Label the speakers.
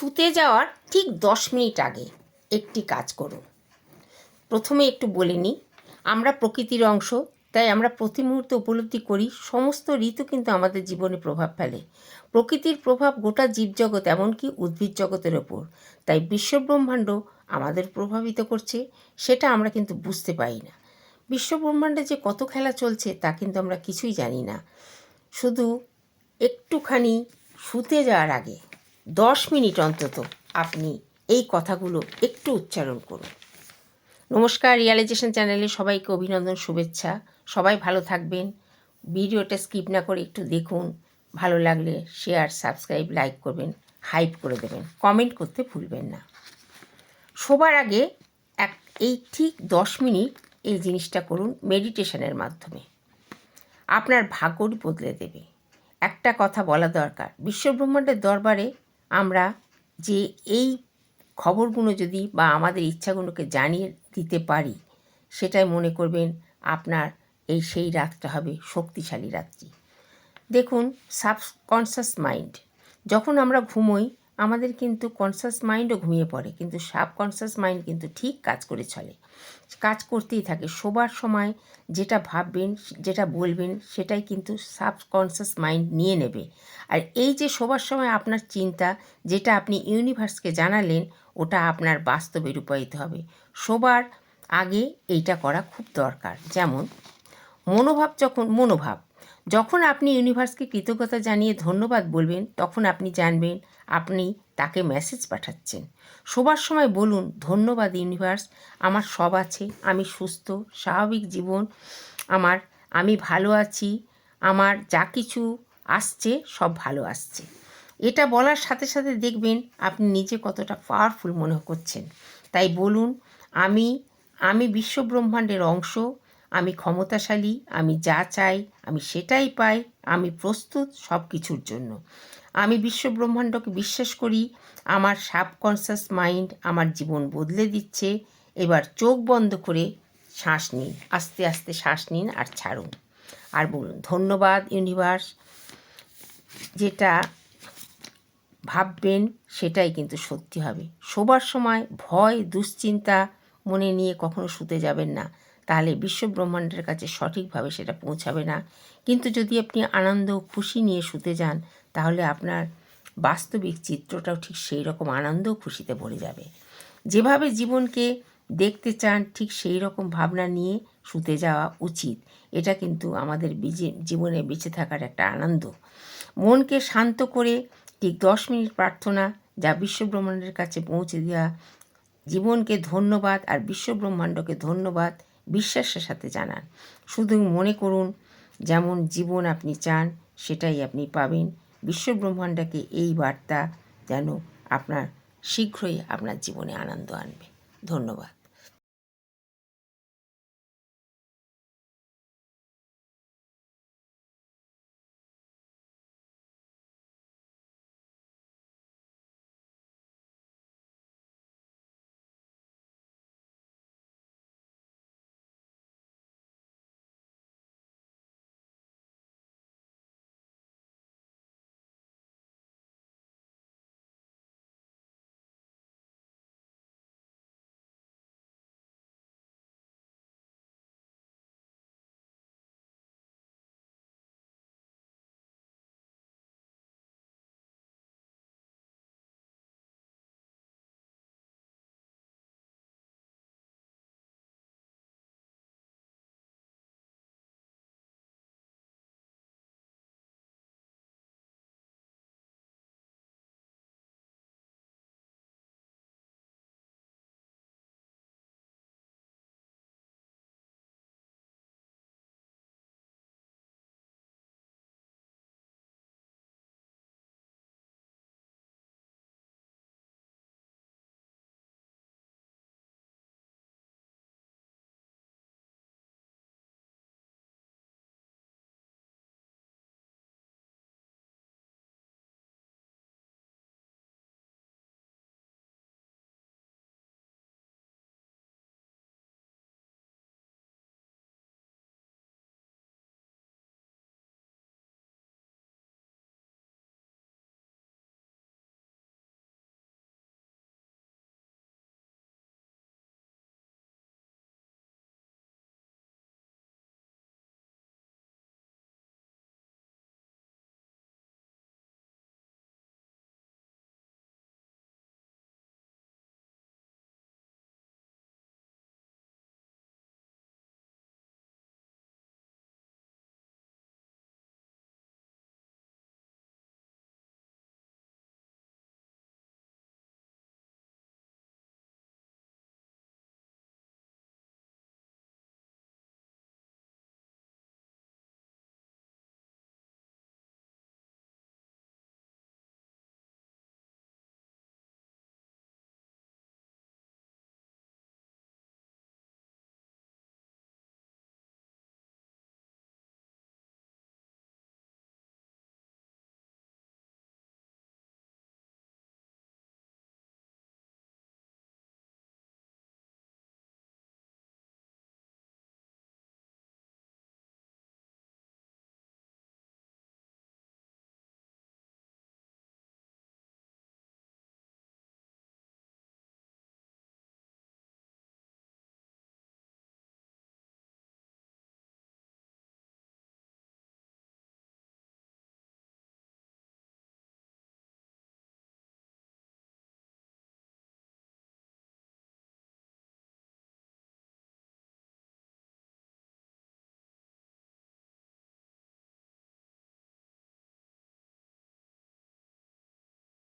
Speaker 1: শুতে যাওয়ার ঠিক দশ মিনিট আগে একটি কাজ করুন প্রথমে একটু বলে নিই, আমরা প্রকৃতির অংশ, তাই আমরা প্রতি মুহূর্তে উপলব্ধি করি, সমস্ত ঋতু কিন্তু আমাদের জীবনে প্রভাব ফেলে। প্রকৃতির প্রভাব গোটা জীবজগৎ, এমনকি উদ্ভিদ জগতের ওপর। তাই বিশ্বব্রহ্মাণ্ড আমাদের প্রভাবিত করছে, সেটা আমরা কিন্তু বুঝতে পারি না। বিশ্বব্রহ্মাণ্ডে যে কত খেলা চলছে, তা কিন্তু আমরা কিছুই জানি না। শুধু একটুখানি শুতে যাওয়ার আগে দশ মিনিট অন্তত আপনি এই কথাগুলো একটু উচ্চারণ করুন। নমস্কার রিয়ালাইজেশন চ্যানেলে সবাইকে অভিনন্দন, শুভেচ্ছা। সবাই ভালো থাকবেন। ভিডিওটা স্কিপ না করে একটু দেখুন। ভালো লাগলে শেয়ার সাবস্ক্রাইব লাইক করবেন হাইপ করে দেবেন। কমেন্ট করতে ভুলবেন না। শোবার আগে এক, এই ঠিক দশ মিনিট এই জিনিসটা করুন মেডিটেশনের মাধ্যমে। আপনার ভাগ্যই বদলে দেবে। একটা কথা বলা দরকার। বিশ্বব্রহ্মাণ্ডের দরবারে আমরা যে এই খবরগুলো যদি বা আমাদের ইচ্ছাগুলোকে জানিয়ে দিতে পারি, সেটাই মনে করবেন আপনার এই সেই রাতটা হবে শক্তিশালী রাত্রি। দেখুন সাবকনসিয়াস মাইন্ড যখন আমরা ঘুমোই আমাদের কিন্তু কনসাস মাইন্ডও ঘুমিয়ে পড়ে, কিন্তু সাবকনশাস মাইন্ড কিন্তু ঠিক কাজ করে চলে। কাজ করতেই থাকে, শোবার সময় যেটা ভাববেন, যেটা বলবেন, সেটাই কিন্তু সাবকনশাস মাইন্ড নিয়ে নেবে। আর এই যে শোবার সময় আপনার চিন্তা, যেটা আপনি ইউনিভার্সকে জানালেন, ওটা আপনার বাস্তবে রূপায়িত হবে। শোবার আগে এইটা করা খুব দরকার। যেমন, মনোভাব যখন মনোভাব। যখন আপনি ইউনিভার্সকে কৃতজ্ঞতা জানিয়ে ধন্যবাদ বলবেন, তখন আপনি জানবেন আপনি তাকে মেসেজ পাঠাচ্ছেন। শোবার সময় বলুন, ধন্যবাদ ইউনিভার্স আমার সব আছে, আমি সুস্থ, স্বাভাবিক জীবন, আমার, আমি ভালো আছি, আমার যা কিছু আসছে, সব ভালো আসছে। এটা বলার সাথে সাথে দেখবেন আপনি নিজে কতটা পাওয়ারফুল মনে করছেন। তাই বলুন, আমি আমি বিশ্বব্রহ্মাণ্ডের অংশ, আমি ক্ষমতাশালী, আমি যা চাই, আমি সেটাই পাই, আমি প্রস্তুত সব কিছুর জন্য। আমি বিশ্বব্রহ্মাণ্ডকে বিশ্বাস করি, আমার সাবকনসিয়াস মাইন্ড আমার জীবন বদলে দিচ্ছে। এবার চোখ বন্ধ করে শ্বাস নিন, আস্তে আস্তে শ্বাস নিন আর ছাড়ুন। আর বলুন, ধন্যবাদ ইউনিভার্স। যেটা ভাববেন সেটাই কিন্তু সত্যি হবে। শোবার সময় ভয়, দুশ্চিন্তা মনে নিয়ে কখনো শুতে যাবেন না। তাহলে বিশ্বব্রহ্মাণ্ডের কাছে সঠিকভাবে সেটা পৌঁছাবে না। কিন্তু যদি আপনি আনন্দ খুশি নিয়ে শুতে যান তাহলে আপনার বাস্তবিক চিত্রটাও ঠিক সেই রকম আনন্দ খুশিতে ভরে যাবে। যেভাবে জীবনকে দেখতে চান, ঠিক সেই রকম ভাবনা নিয়ে শুতে যাওয়া উচিত। এটা কিন্তু আমাদের জীবনে বেঁচে থাকার একটা আনন্দ। মনকে শান্ত করে ঠিক দশ মিনিট প্রার্থনা যা বিশ্বব্রহ্মাণ্ডের কাছে পৌঁছে দেওয়া, জীবনকে ধন্যবাদ আর বিশ্বব্রহ্মাণ্ডকে ধন্যবাদ বিশ্বাসের সাথে জানান। শুধু মনে করুন, যেমন জীবন আপনি চান, সেটাই আপনি পাবেন। বিশ্বব্রহ্মাণ্ডকে এই বার্তা যেন আপনার শীঘ্রই আপনার জীবনে আনন্দ আনবে। ধন্যবাদ।